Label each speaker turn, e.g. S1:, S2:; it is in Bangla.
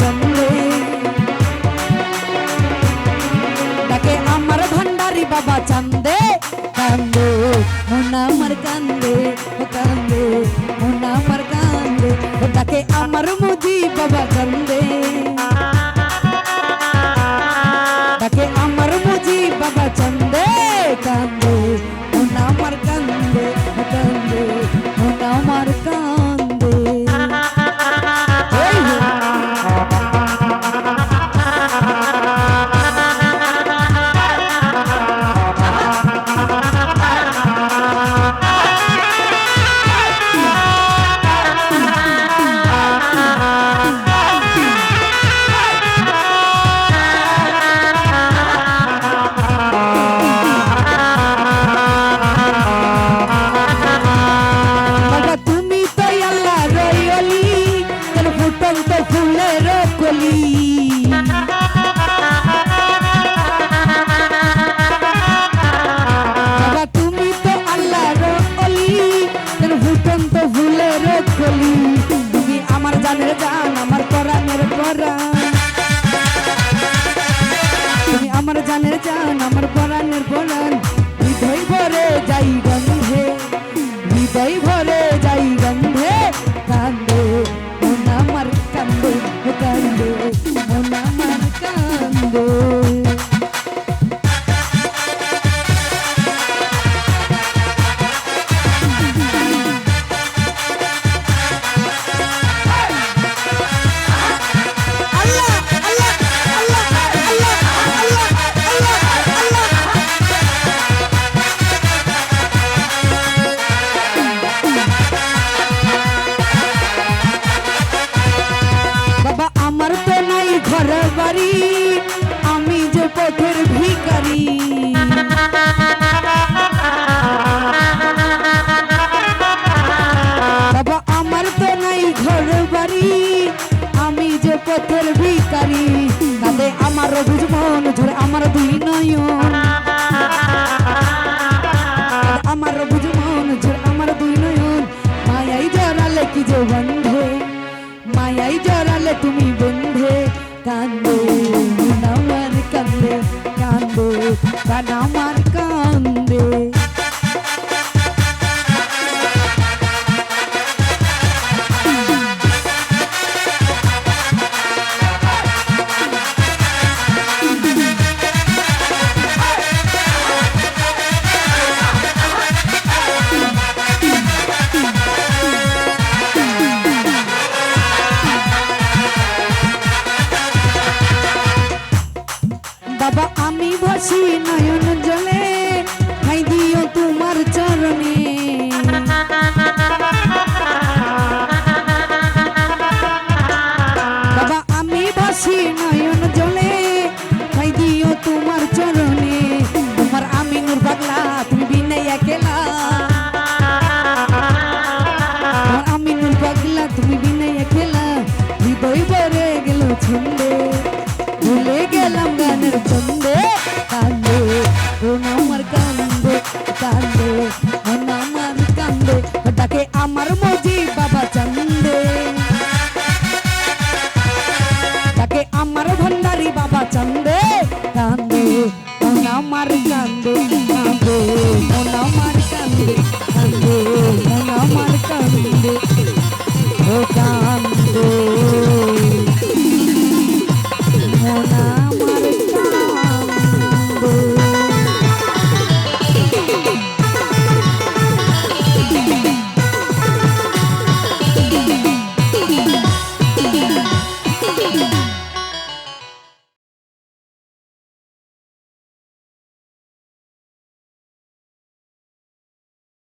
S1: চন্দ্রে তাকে আমার ভান্ডারি বাবা চান্দে কান্দে মোনা আমার কান্দে ফুলের কলি তুমি আমার জানের জান আমার পরাণের পরাণ। তুমি আমার জানের জান আমার আমি যে পথের আমার তো নাই ঘর বাড়ি আমি যে আমার আমার দুই নয়ন। কান বাবা আমি বসি নয়ন জলে খাই দিও তোমার চরণে। কান্দে কান্দে আমার কান্দে কান্দে।